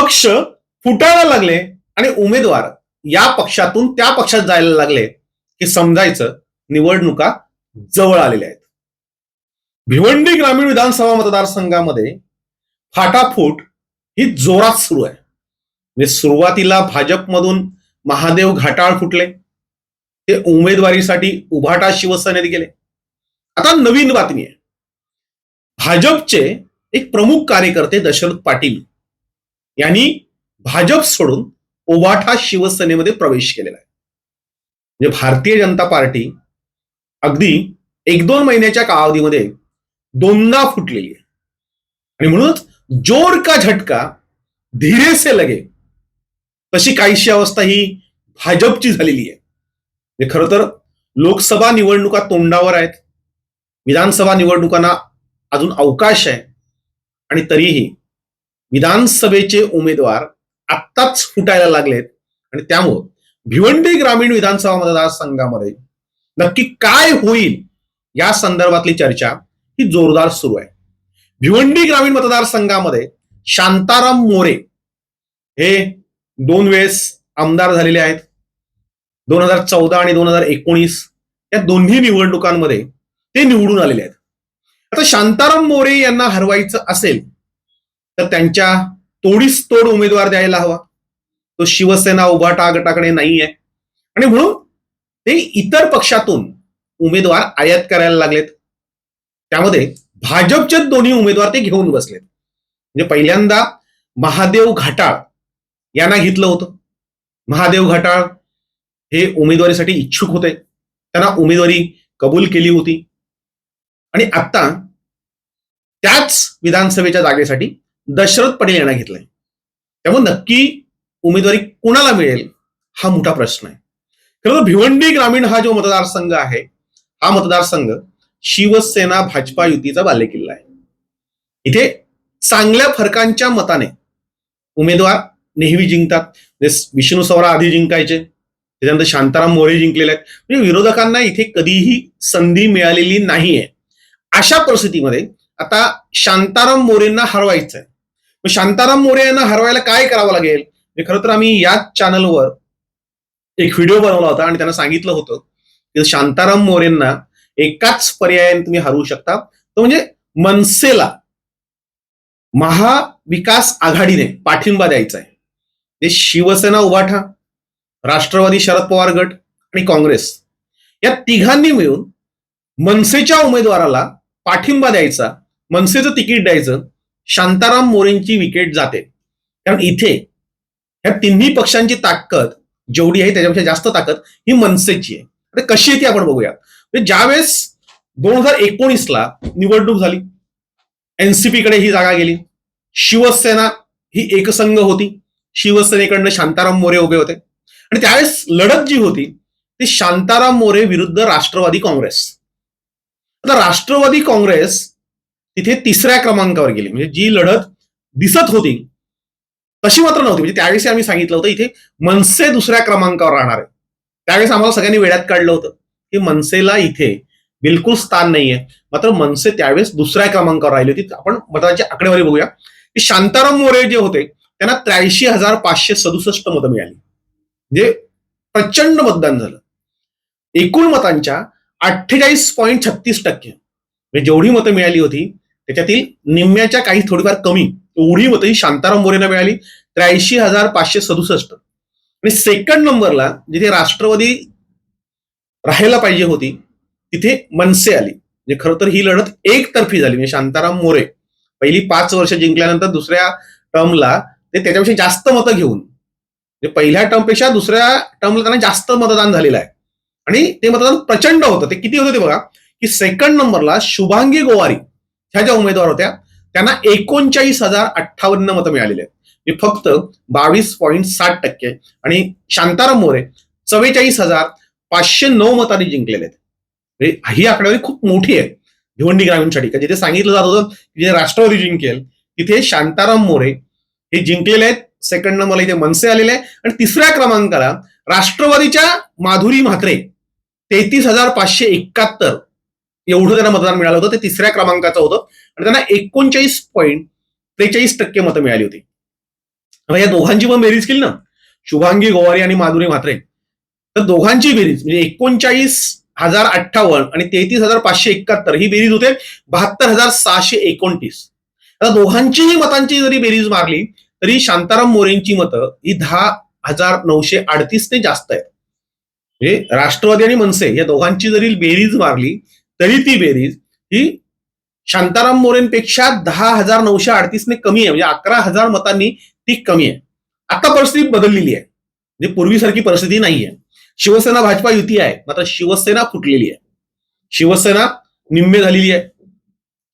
पक्ष फुटायला लागले आणि उमेदवार या पक्षातून त्या पक्षात जायला लागले हे समजायचं निवडणुका जवळ आलेल्या आहेत. भिवंडी ग्रामीण विधानसभा मतदारसंघामध्ये फाटाफूट ही जोरात सुरू आहे. म्हणजे सुरुवातीला भाजपमधून महादेव घाटाळ फुटले. ते उमेदवारीसाठी उभाटा शिवसेनेत गेले. आता नवीन बातमी आहे. भाजपचे एक प्रमुख कार्यकर्ते दशरथ पाटील यांनी भाजप सोडून ओवाठा शिवसेनेमध्ये प्रवेश केलेला आहे. म्हणजे भारतीय जनता पार्टी अगदी एक दोन महिन्याच्या कालावधीमध्ये दोनदा फुटलेली आहे. आणि म्हणूनच जोर का झटका धीरे से लगे तशी काहीशी अवस्था ही भाजपची झालेली आहे. म्हणजे खरं तर लोकसभा निवडणुका तोंडावर आहेत. विधानसभा निवडणुकांना अजून अवकाश आहे. आणि तरीही विधानसभेचे उमेदवार आत्ताच फुटायला लागलेत. आणि त्यामुळं भिवंडी ग्रामीण विधानसभा मतदारसंघामध्ये नक्की काय होईल या संदर्भातली चर्चा ही जोरदार सुरू आहे. भिवंडी ग्रामीण मतदारसंघामध्ये शांताराम मोरे हे दोन वेळेस आमदार झालेले आहेत. दोन हजार चौदा आणि दोन हजार एकोणीस या दोन्ही निवडणुकांमध्ये ते निवडून आलेले आहेत. आता शांताराम मोरे यांना हरवायचं असेल तर त्यांच्या तोडीस तोड उमेदवार द्यायला हवा. तो शिवसेना उभाटा गटाकडे नाहीये. आणि म्हणून ते इतर पक्षातून उमेदवार आयात करायला लागलेत. त्यामध्ये भाजपचे दोन्ही उमेदवार ते घेऊन बसलेत. म्हणजे पहिल्यांदा महादेव घाटाळ यांना घेतलं होतं. महादेव घाटाळ हे उमेदवारीसाठी इच्छुक होते. त्यांना उमेदवारी कबूल केली होती. आणि आता त्याच विधानसभेच्या जागेसाठी दशरथ पटेल यांना घेतलंय. त्यामुळे नक्की उमेदवारी कुणाला मिळेल हा मोठा प्रश्न आहे. खरं तर भिवंडी ग्रामीण हा जो मतदारसंघ आहे हा मतदारसंघ शिवसेना भाजपा युतीचा बालेकिल्ला आहे. इथे चांगल्या फरकांच्या मताने उमेदवार नेहमी जिंकतात. म्हणजे विष्णू सवरा आधी जिंकायचे त्याच्यानंतर शांताराम मोरे जिंकलेले आहेत. म्हणजे विरोधकांना इथे कधीही संधी मिळालेली नाहीये. अशा परिस्थितीमध्ये आता शांताराम मोरेंना हरवायचं आहे मग शांताराम मोरे यांना हरवायला काय करावं लागेल? म्हणजे खरं तर आम्ही याच चॅनलवर एक व्हिडिओ बनवला होता आणि त्यांना सांगितलं होतं की शांताराम मोरेंना एकाच पर्यायाने तुम्ही हरवू शकता. तो म्हणजे मनसेला महाविकास आघाडीने पाठिंबा द्यायचा आहे. ते शिवसेना उभाठा राष्ट्रवादी शरद पवार गट आणि काँग्रेस. या तिघांनी मिळून मनसेच्या उमेदवाराला पाठिंबा द्यायचा मनसेचं तिकीट द्यायचं शांताराम मोरेंची विकेट जाते. कारण इथे ह्या तिन्ही पक्षांची ताकद जेवढी आहे त्याच्यापेक्षा जास्त ताकद ही मनसेची आहे. आता कशी आहे ती आपण बघूया म्हणजे ज्यावेळेस दोन हजार एकोणीसला निवडणूक झाली एनसीपी कडे ही जागा गेली शिवसेना ही एकसंघ होती शिवसेनेकडनं शांताराम मोरे उभे होते. आणि त्यावेळेस लढत जी होती ती शांताराम मोरे विरुद्ध राष्ट्रवादी काँग्रेस. आता राष्ट्रवादी काँग्रेस तिथे तिसऱ्या क्रमांकावर गेले. म्हणजे जी लढत दिसत होती तशी मात्र नव्हती. म्हणजे त्यावेळेस आम्ही सांगितलं होतं इथे मनसे दुसऱ्या क्रमांकावर राहणार आहे. त्यावेळेस आम्हाला सगळ्यांनी वेळात काढलं होतं. की मनसेला इथे बिलकुल स्थान नाहीये. मात्र मनसे त्यावेळेस दुसऱ्या क्रमांकावर राहिली होती. आपण मताची आकडेवारी बघूया. की शांताराम मोरे जे होते त्यांना त्र्याऐंशी हजार पाचशे सदुसष्ट मतं मिळाली. म्हणजे प्रचंड मतदान झालं. एकूण मतांच्या अठ्ठेचाळीस पॉईंट छत्तीस टक्के. म्हणजे जेवढी मतं मिळाली होती त्याच्यातील निम्म्याच्या काही थोडीफार कमी एवढी मतं ही शांताराम मोरेंना मिळाली. त्र्याऐंशी हजार पाचशे सदुसष्ट. आणि सेकंड नंबरला जिथे राष्ट्रवादी राहायला पाहिजे होती तिथे मनसे आली. म्हणजे खरं तर ही लढत एकतर्फी झाली. म्हणजे शांताराम मोरे पहिली पाच वर्ष जिंकल्यानंतर दुसऱ्या टर्मला ते त्याच्यापेक्षा जास्त मतं घेऊन म्हणजे पहिल्या टर्मपेक्षा दुसऱ्या टर्मला त्यांना जास्त मतदान झालेलं आहे. आणि ते मतदान प्रचंड होतं. ते किती होतं ते बघा की सेकंड नंबरला शुभांगी गोवारी ह्या ज्या उमेदवार होत्या त्यांना एकोणचाळीस हजार अठ्ठावन्न मतं मिळालेली आहेत. हे फक्त बावीस पॉईंट साठ टक्के आणि शांताराम मोरे चव्वेचाळीस हजार पाचशे नऊ मतांनी जिंकलेले आहेत. म्हणजे ही आकडेवारी खूप मोठी आहे भिवंडी ग्रामीणसाठी का जिथे सांगितलं जात होतं की राष्ट्रवादी जिंकेल तिथे शांताराम मोरे हे जिंकलेले आहेत. सेकंड नंबरला इथे मनसे आलेले आहे आणि तिसऱ्या क्रमांकाला राष्ट्रवादीच्या माधुरी म्हात्रे तेहतीस हजार पाचशे एकाहत्तर एवढं त्यांना मतदान मिळालं होतं ते तिसऱ्या क्रमांकाचं होतं. आणि त्यांना एकोणचाळीस पॉईंट त्रेचाळीस टक्के मतं मिळाली होती. आता या दोघांची पण बेरीज केली ना. शुभांगी गोवारी आणि माधुरी म्हात्रे. तर दोघांची बेरीज म्हणजे एकोणचाळीस हजार अठ्ठावन्न आणि तेहतीस हजार पाचशे एकाहत्तर ही बेरीज होते. बहात्तर हजार सहाशे एकोणतीस. आता दोघांचीही मतांची जरी बेरीज मारली तरी शांताराम मोरेंची मतं ही दहा हजार नऊशे अडतीसने जास्त आहेत. म्हणजे राष्ट्रवादी आणि मनसे या दोघांची जरी बेरीज मारली तरी ती बेरीज ही शांताराम मोरेंपेक्षा दहा हजार नऊशे अडतीसने कमी आहे. म्हणजे अकरा हजार मतांनी ती कमी आहे. आता परिस्थिती बदललेली आहे. म्हणजे पूर्वीसारखी परिस्थिती नाही आहे शिवसेना भाजपा युती आहे. मात्र शिवसेना फुटलेली आहे. शिवसेना निम्मे झालेली आहे.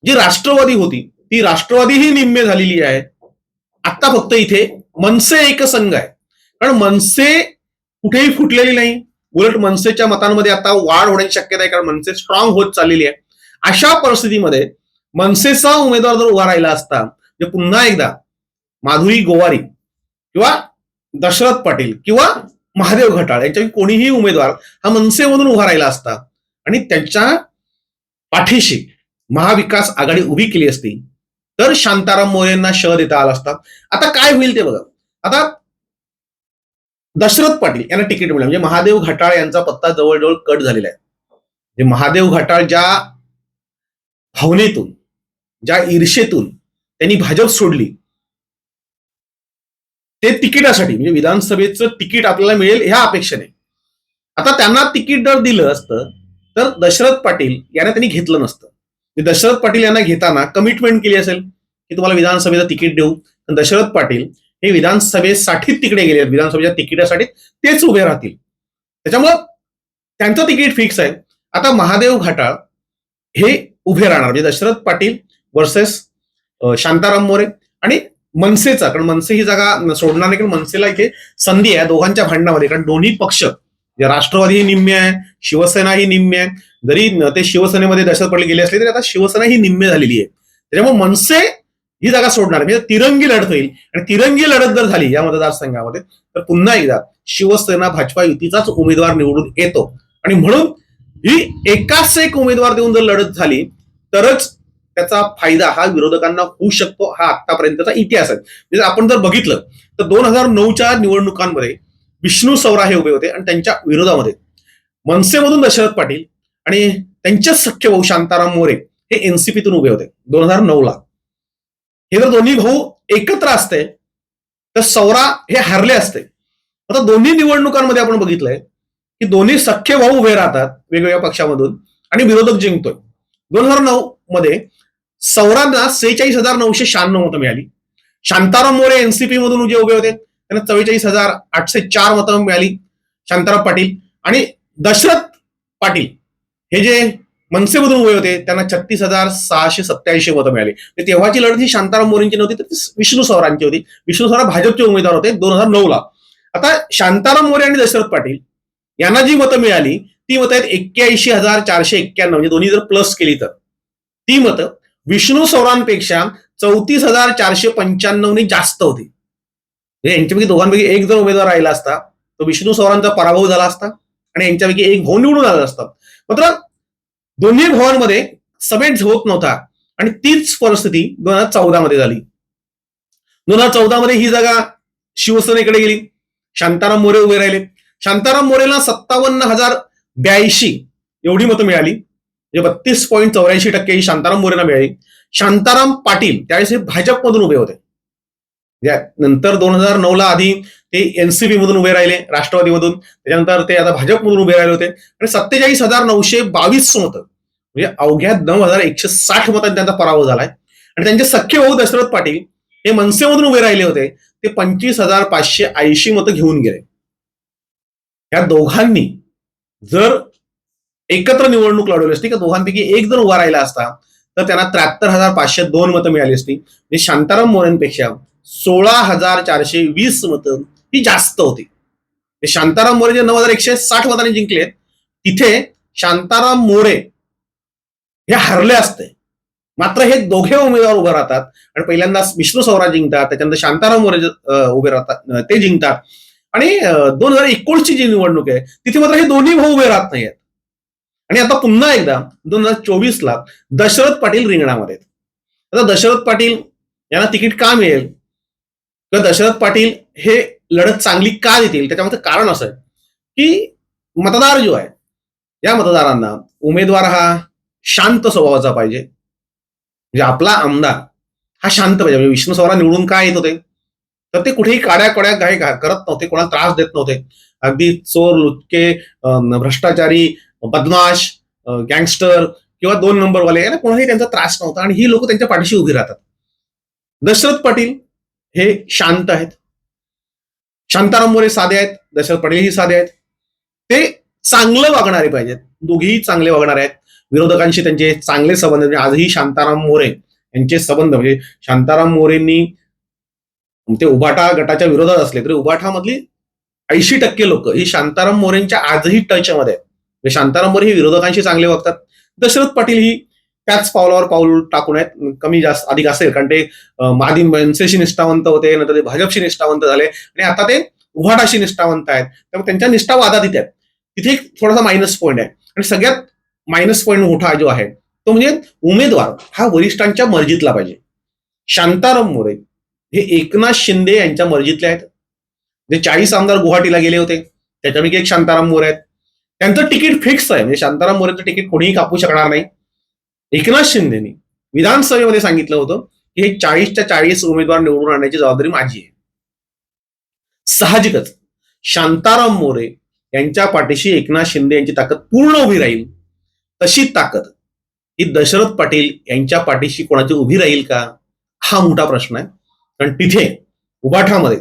जी राष्ट्रवादी होती ती राष्ट्रवादी ही निम्मे झालेली आहे. आता फक्त इथे मनसे एक संघ आहे. कारण मनसे कुठेही फुटलेली नाही. उलट मनसेच्या मतांमध्ये आता वाढ होण्याची शक्यता आहे कारण मनसे स्ट्रॉंग होत चाललेली आहे. अशा परिस्थितीमध्ये मनसेचा उमेदवार जर उभा राहिला असता म्हणजे पुन्हा एकदा माधुरी गोवारी किंवा दशरथ पाटील किंवा महादेव घटाळ यांच्या कोणीही उमेदवार हा मनसेमधून उभा राहिला असता आणि त्यांच्या पाठीशी महाविकास आघाडी उभी केली असती तर शांताराम मोरेंना शह देता आला असता. आता काय होईल ते बघा. आता दशरथ पाटील यांना तिकीट मिळालं. म्हणजे महादेव घटाळ यांचा पत्ता जवळजवळ कट झालेला आहे. म्हणजे महादेव घटाळ ज्या भावनेतून ज्या ईर्षेतून त्यांनी भाजप सोडली ते तिकिटासाठी म्हणजे विधानसभेचं तिकीट आपल्याला मिळेल ह्या अपेक्षेने. आता त्यांना तिकीट जर दिलं असतं तर दशरथ पाटील यांना त्यांनी घेतलं नसतं. म्हणजे दशरथ पाटील यांना घेताना कमिटमेंट केली असेल की तुम्हाला विधानसभेचं तिकीट देऊ. दशरथ पाटील हे विधानसभेसाठी तिकडे गेले आहेत विधानसभेच्या तिकिटासाठी तेच उभे राहतील. त्याच्यामुळं त्यांचं तिकीट फिक्स आहे. आता महादेव घाटाळ हे उभे राहणार म्हणजे दशरथ पाटील वर्सेस शांताराम मोरे आणि मनसेचा कारण मनसे ही जागा सोडणार नाही कारण मनसेला इथे संधी आहे दोघांच्या भांडणामध्ये कारण दोन्ही पक्ष म्हणजे राष्ट्रवादी ही निम्मे आहे शिवसेना ही निम्मे आहे. जरी ते शिवसेनेमध्ये दशरथ पाटील गेले असले तरी आता शिवसेना ही निम्मे झालेली आहे. त्याच्यामुळे मनसे ही जागा सोडणार. आहे. म्हणजे तिरंगी लढत होईल. आणि तिरंगी लढत जर झाली या मतदारसंघामध्ये तर पुन्हा एकदा शिवसेना भाजपा युतीचाच उमेदवार निवडून येतो. आणि म्हणून ही एकाच एक उमेदवार देऊन जर लढत झाली तरच त्याचा फायदा हा विरोधकांना होऊ शकतो हा आतापर्यंतचा इतिहास आहे. म्हणजे आपण जर बघितलं तर दोन हजार नऊच्या निवडणुकांमध्ये विष्णू सौरा हे उभे होते आणि त्यांच्या विरोधामध्ये मनसेमधून दशरथ पाटील आणि त्यांच्याच सख्य भाऊ शांताराम मोरे हे एनसीपीतून उभे होते दोन हजार नऊ ला हे जर दोन्ही भाऊ एकत्र असते तर सौरा हे हरले असते. आता दोन्ही निवडणुकांमध्ये आपण बघितलंय की दोन्ही सख्य भाऊ उभे राहतात वेगवेगळ्या पक्षामधून आणि विरोधक जिंकतोय. दोन हजार नऊ मध्ये सौरांना सेहेचाळीस हजार नऊशे शहाण्णव मतं मिळाली. शांताराम मोरे एनसीपी मधून जे उभे होते त्यांना चव्वेचाळीस हजार आठशे चार मतं मिळाली. शांताराम पाटील आणि दशरथ पाटील. हे जे मनसेमधून उभे होते त्यांना छत्तीस हजार सहाशे सत्याऐंशी मतं मिळाली. तर तेव्हाची लढत ही शांताराम मोरेंची नव्हती तर ती विष्णू सवरांची होती. विष्णू सवरा भाजपचे उमेदवार होते दोन हजार नऊ ला आता शांताराम मोरे आणि दशरथ पाटील यांना जी मतं मिळाली ती मतं आहेत एक्क्याऐंशी हजार चारशे एक्क्याण्णव म्हणजे दोन्ही जर प्लस केली तर. ती मतं विष्णू सौरांपेक्षा चौतीस हजार चारशे पंच्याण्णवने जास्त होती. म्हणजे यांच्यापैकी दोघांपैकी एक जर उमेदवार राहिला असता तो विष्णू सौरांचा पराभव झाला असता आणि यांच्यापैकी एक भाऊ निवडून आला असता. मात्र दोन्ही भावांमध्ये समेट होत नव्हता. आणि तीच परिस्थिती दोन हजार चौदा मध्ये झाली. दोन हजार चौदा मध्ये ही जागा शिवसेनेकडे गेली. शांताराम मोरे उभे राहिले. शांताराम मोरेला सत्तावन्न हजार ब्याऐंशी एवढी मतं मिळाली. म्हणजे बत्तीस पॉईंट चौऱ्याऐंशी टक्के ही शांताराम मोरेला मिळाली. शांताराम पाटील त्यावेळेस हे भाजपमधून उभे होते. नंतर दोन हजार नऊ ला आधी ते एनसीपी मधून उभे राहिले राष्ट्रवादीमधून. त्याच्यानंतर ते आता भाजपमधून उभे राहिले होते. आणि सत्तेचाळीस हजार नऊशे बावीस मतं म्हणजे अवघ्या नऊ हजार एकशे साठ मतांनी त्यांचा पराभव झालाय. आणि त्यांचे सख्खे भाऊ दशरथ पाटील हे मनसेमधून उभे राहिले होते. ते पंचवीस हजार पाचशे ऐंशी मतं घेऊन गेले. या दोघांनी जर एकत्र निवडणूक लढवली असती का दोघांपैकी एक जर उभा राहिला असता तर त्यांना त्र्याहत्तर हजार पाचशे दोन मतं मिळाली असती. म्हणजे शांताराम मोरेंपेक्षा सोळा हजार चारशे वीस मतं ही जास्त होती. शांताराम मोरे जे नऊ हजार एकशे साठ मतांनी जिंकले तिथे शांताराम मोरे हे हरले असते. मात्र हे दोघे उमेदवार उभे राहतात आणि पहिल्यांदा विष्णू सौरा जिंकतात त्याच्यानंतर शांताराम मोरे उभे राहतात ते जिंकतात. आणि दोन हजार एकोणीसची जी निवडणूक आहे तिथे मात्र हे दोन्ही भाऊ उभे राहत नाहीयेत. आणि आता पुन्हा एकदा दोन हजार चोवीस ला दशरथ पाटील रिंगणामध्ये आहेत. आता दशरथ पाटील यांना तिकीट का मिळेल? किंवा दशरथ पाटील हे लढत चांगली का देतील? त्याच्यामध्ये कारण असं आहे की मतदार जो आहे या मतदारांना उमेदवार हा शांत स्वभावाचा पाहिजे. म्हणजे आपला आमदार हा शांत पाहिजे. म्हणजे विष्णू सवरा निवडून काय येत होते? तर ते कुठेही काड्या कोड्या काही करत नव्हते कोणाला त्रास देत नव्हते. अगदी चोर लुटके भ्रष्टाचारी बदमाश गँगस्टर किंवा दोन नंबरवाले याला कोणाही त्यांचा त्रास नव्हता आणि ही लोक त्यांच्या पाठीशी उभी राहतात. दशरथ पाटील हे शांत आहेत. शांताराम मोरे साधे आहेत दशरथ पाटील साधे आहेत. ते चांगलं वागणारे पाहिजेत. दोघेही चांगले वागणारे आहेत. विरोधकांशी त्यांचे चांगले संबंध म्हणजे आजही शांताराम मोरे यांचे संबंध म्हणजे शांताराम मोरेंनी ते उभाटा गटाच्या विरोधात असले तरी उभाटामधली ऐंशी टक्के लोक ही शांताराम मोरेंच्या आजही टचमध्ये आहेत. म्हणजे शांताराम मोरे हे विरोधकांशी चांगले वागतात. दशरथ पाटील ही त्याच पावलावर पाऊल टाकून आहेत. कमी जास्त अधिक असेल. कारण ते आधी मनसेशी निष्ठावंत होते नंतर ते भाजपशी निष्ठावंत झाले. आणि आता ते उभाटाशी निष्ठावंत आहेत. त्यामुळे त्यांच्या निष्ठा वादात आहेत. तिथे एक थोडासा मायनस पॉईंट आहे. आणि सगळ्यात मायनस पॉईंट मोठा जो आहे तो म्हणजे उमेदवार हा वरिष्ठांच्या मर्जीतला पाहिजे. शांताराम मोरे हे एकनाथ शिंदे यांच्या मर्जीतले आहेत. जे चाळीस आमदार गुवाहाटीला गेले होते. त्याच्यापैकी एक शांताराम मोरे आहेत. त्यांचं तिकीट फिक्स आहे. म्हणजे शांताराम मोरेचं तिकीट कोणीही कापू शकणार नाही. एकनाथ शिंदेनी विधानसभेमध्ये सांगितलं होतं की हे चाळीसच्या चाळीस उमेदवार निवडून आणण्याची जबाबदारी माझी आहे. साहजिकच शांताराम मोरे यांच्या पाठीशी एकनाथ शिंदे यांची ताकद पूर्ण उभी राहील तशी ताकद ही दशरथ पाटील यांच्या पाठीशी कोणाची उभी राहील का? हा मोठा प्रश्न आहे. कारण तिथे उबाठामध्ये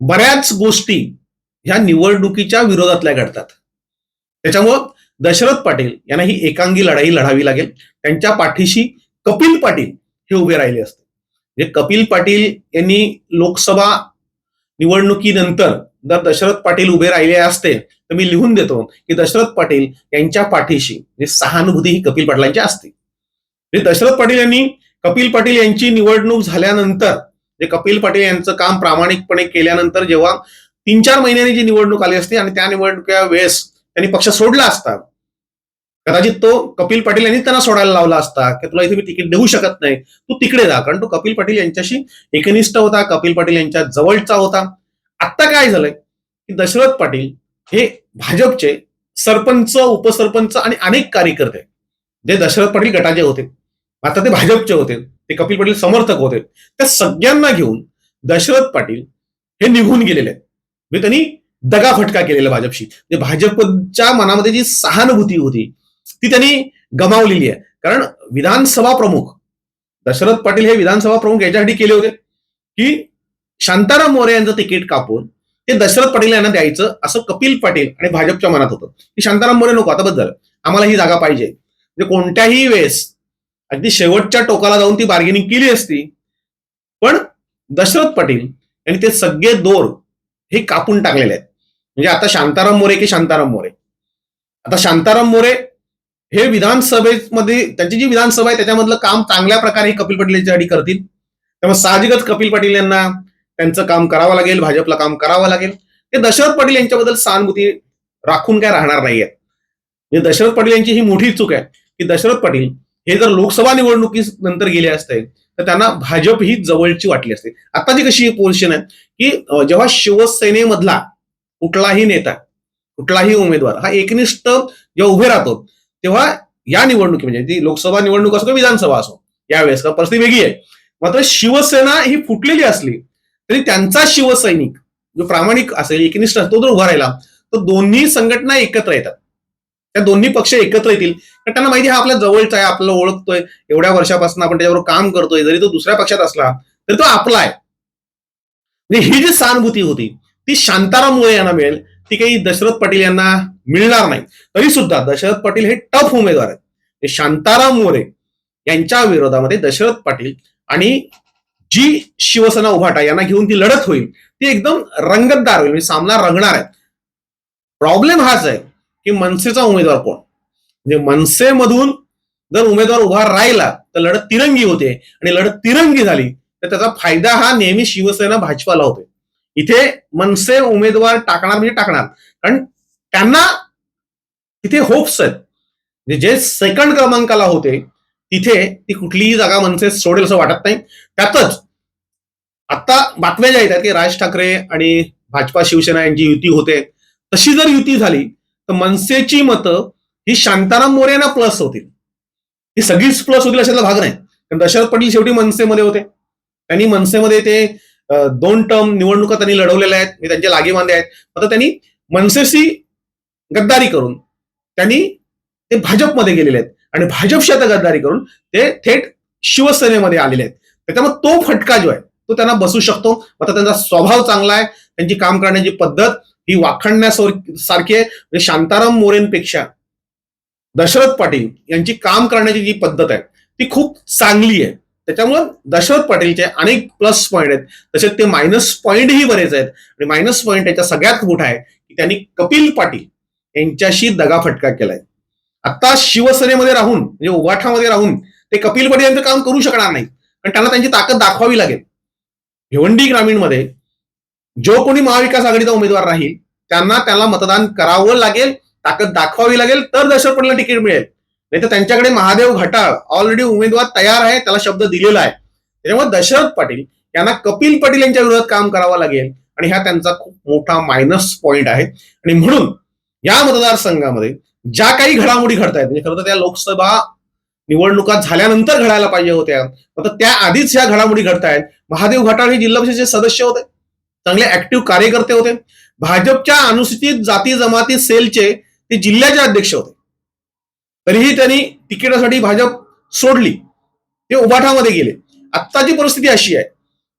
बऱ्याच गोष्टी ह्या निवडणुकीच्या विरोधातल्या घडतात. त्याच्यामुळं दशरथ पाटील यांना ही एकांगी लढाई लढावी लागेल. त्यांच्या पाठीशी कपिल पाटील हे उभे राहिले असते. म्हणजे कपिल पाटील यांनी लोकसभा निवडणुकीनंतर जर दशरथ पाटील उभे राहिले असते तर मी लिहून देतो की दशरथ पाटील यांच्या पाठीशी म्हणजे सहानुभूती ही कपिल पाटलांची असते. म्हणजे दशरथ पाटील यांनी कपिल पाटील यांची निवडणूक झाल्यानंतर जे कपिल पाटील यांचं काम प्रामाणिकपणे केल्यानंतर जेव्हा तीन चार महिन्यांनी जी निवडणूक आली असते आणि त्या निवडणुका वेळेस त्यांनी पक्ष सोडला असता कदाचित तो कपिल पाटील यांनी त्यांना सोडायला लावला असता की तुला इथे मी तिकीट देऊ शकत नाही तू तिकडे जा. कारण तो कपिल पाटील यांच्याशी एकनिष्ठ होता कपिल पाटील यांच्या जवळचा होता. आता काय झालंय? की दशरथ पाटील हे भाजपचे सरपंच उपसरपंच आणि अनेक कार्यकर्ते. जे दशरथ पाटील गटाचे होते. आता ते भाजपचे होते. ते कपिल पाटील समर्थक होते. त्या सगळ्यांना घेऊन दशरथ पाटील हे निघून गेलेले आहेत. म्हणजे त्यांनी दगाफटका केलेला भाजपशी. म्हणजे भाजपच्या मनामध्ये जी सहानुभूती होती ती त्यांनी गमावलेली आहे. कारण विधानसभा प्रमुख दशरथ पाटील हे विधानसभा प्रमुख याच्यासाठी केले होते की शांताराम मोरे यांचं तिकीट कापून ते दशरथ पाटील यांना द्यायचं असं कपिल पाटील आणि भाजपच्या मनात होतं. की शांताराम मोरे नको आता बद्दल आम्हाला ही जागा पाहिजे. म्हणजे कोणत्याही वेळेस अगदी शेवटच्या टोकाला जाऊन ती बार्गेनिंग केली असती पण दशरथ पाटील यांनी ते सगळे दोर हे कापून टाकलेले आहेत. म्हणजे आता शांताराम मोरे की शांताराम मोरे. आता शांताराम मोरे हे विधानसभेमध्ये त्यांची जी विधानसभा आहे त्याच्यामधलं काम चांगल्या प्रकारे कपिल पाटील याच्यासाठी करतील. त्यामुळे साहजिकच कपिल पाटील यांना त्यांचं काम करावं लागेल भाजपला काम करावं लागेल. ते दशरथ पाटील यांच्याबद्दल सहानुभूती राखून काय राहणार नाहीये. म्हणजे दशरथ पाटील यांची ही मोठी चूक आहे की दशरथ पाटील हे जर लोकसभा निवडणुकी नंतर गेले असते तर त्यांना भाजप ही जवळची वाटली असते. आताची कशी पोझिशन आहे की जेव्हा शिवसेनेमधला कुठलाही नेता कुठलाही उमेदवार हा एकनिष्ठ जेव्हा उभे राहतो तेव्हा या निवडणुकी म्हणजे ती लोकसभा निवडणूक असो किंवा विधानसभा असो यावेळेस का परिस्थिती वेगळी आहे. मात्र शिवसेना ही फुटलेली असली तरी त्यांचा शिवसैनिक जो प्रामाणिक असेल एकनिष्ठ असेल, तो जर उभा राहिला. तर दोन्ही संघटना एकत्र येतात. त्या दोन्ही पक्ष एकत्र येतील. कारण त्यांना माहिती हा आपल्या जवळचा आहे आपल्याला ओळखतोय. एवढ्या वर्षापासून आपण त्याच्याबरोबर काम करतोय. जरी तो दुसऱ्या पक्षात असला तरी तो आपला आहे. म्हणजे ही जी सहानुभूती होती ती शांतारामुळे यांना मिळेल. ती काही दशरथ पाटील यांना मिळणार नाही. तरी सुद्धा दशरथ पाटील हे टफ उमेदवार आहेत. शांताराम मोरे यांच्या विरोधामध्ये दशरथ पाटील आणि जी शिवसेना उभाटा यांना घेऊन ती लढत होईल ती एकदम रंगतदार होईल. म्हणजे सामना रंगणार आहे प्रॉब्लेम हाच आहे की मनसेचा उमेदवार कोण? म्हणजे मनसेमधून जर उमेदवार उभा राहिला तर लढत तिरंगी होते आणि लढत तिरंगी झाली तर त्याचा फायदा हा नेहमी शिवसेना भाजपाला होते इथे मनसे उमेदवार टाकणार म्हणजे टाकणार. कारण त्यांना तिथे होप्स आहेत. म्हणजे जे सेकंड क्रमांकाला होते तिथे ती कुठलीही जागा मनसे सोडेल असं वाटत नाही. त्यातच आता बातम्या ज्या येतात की राज ठाकरे आणि भाजपा शिवसेना यांची युती होते. तशी जर युती झाली तर मनसेची मतं ही शांताराम मोरे यांना प्लस होतील. ही सगळीच प्लस होतील अशातला भाग नाही. कारण दशरथ पाटील शेवटी मनसेमध्ये होते. त्यांनी मनसेमध्ये ते दोन टर्म निवडणुका त्यांनी लढवलेल्या आहेत. मी त्यांचे लागेबांधे आहेत. आता त्यांनी मनसेशी गद्दारी करून त्यांनी ते भाजपमध्ये गेलेले आहेत. आणि भाजपशी आता गद्दारी करून ते थेट शिवसेनेमध्ये आलेले आहेत. त्याच्यामुळे तो फटका जो आहे तो त्यांना बसू शकतो. आता त्यांचा स्वभाव चांगला आहे. त्यांची काम करण्याची पद्धत ही वाखणण्यासारखी आहे. म्हणजे शांताराम मोरेंपेक्षा दशरथ पाटील यांची काम करण्याची जी पद्धत आहे ती खूप चांगली आहे. त्याच्यामुळं दशरथ पाटीलचे अनेक प्लस पॉईंट आहेत. तसेच ते मायनस पॉईंटही बरेच आहेत. आणि मायनस पॉईंट याच्या सगळ्यात मोठा आहे की त्यांनी कपिल पाटील यांच्याशी दगाफटका केलाय. आता शिवसेनेमध्ये राहून म्हणजे उभाठामध्ये राहून ते कपिल पटेल यांचं काम करू शकणार नाही कारण त्यांना त्यांची ताकद दाखवावी लागेल. भिवंडी ग्रामीणमध्ये जो कोणी महाविकास आघाडीचा उमेदवार राहील त्यांना त्याला मतदान करावं लागेल ताकद दाखवावी लागेल तर दशरथ पटेलला तिकीट मिळेल. नाही तर त्यांच्याकडे महादेव घटाळ ऑलरेडी उमेदवार तयार आहे त्याला शब्द दिलेला आहे. त्याच्यामुळे दशरथ पाटील यांना कपिल पाटील यांच्या विरोधात काम करावं लागेल. आणि हा त्यांचा खूप मोठा मायनस पॉइंट आहे. आणि म्हणून या मतदारसंघामध्ये ज्या काही घडामोडी घडत आहेत म्हणजे खरं तर त्या लोकसभा निवडणुका झाल्यानंतर घडायला पाहिजे होत्या आता त्या आधीच ह्या घडामोडी घडत आहेत महादेव घटाळ हे जिल्हा परिषदेचे सदस्य होते चांगले ऍक्टिव्ह कार्यकर्ते होते. भाजपच्या अनुसूचित जाती जमाती सेलचे ते जिल्ह्याचे अध्यक्ष होते. तरीही त्यांनी तिकिटासाठी भाजप सोडली. ते उबाठामध्ये गेले. आत्ताची परिस्थिती अशी आहे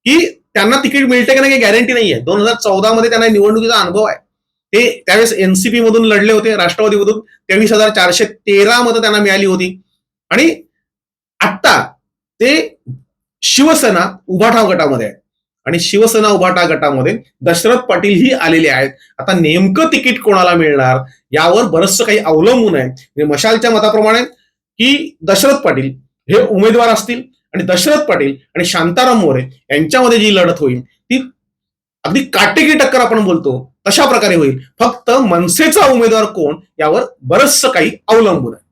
की त्यांना तिकीट मिळते की नाही काही गॅरंटी नाही आहे दोन हजार चौदा मध्ये त्यांना निवडणुकीचा अनुभव आहे. ते त्यावेळेस एनसीपी मधून लढले होते राष्ट्रवादीमधून. तेवीस हजार चारशे तेरा मतं त्यांना मिळाली होती. आणि आत्ता ते शिवसेना उभाठाव गटामध्ये आहे आणि शिवसेना उभाटा गटामध्ये दशरथ पाटील ही आलेले आहेत. आता नेमकं तिकीट कोणाला मिळणार यावर बरंचसं काही अवलंबून आहे. म्हणजे मशालच्या मताप्रमाणे की दशरथ पाटील हे उमेदवार असतील आणि दशरथ पाटील आणि शांताराम मोरे यांच्यामध्ये जी लढत होईल ती अगदी काटेकी टक्कर आपण बोलतो. कशा प्रकारे होईल? फक्त मनसेचा उमेदवार कोण? यावर बरंचसं काही अवलंबून आहे.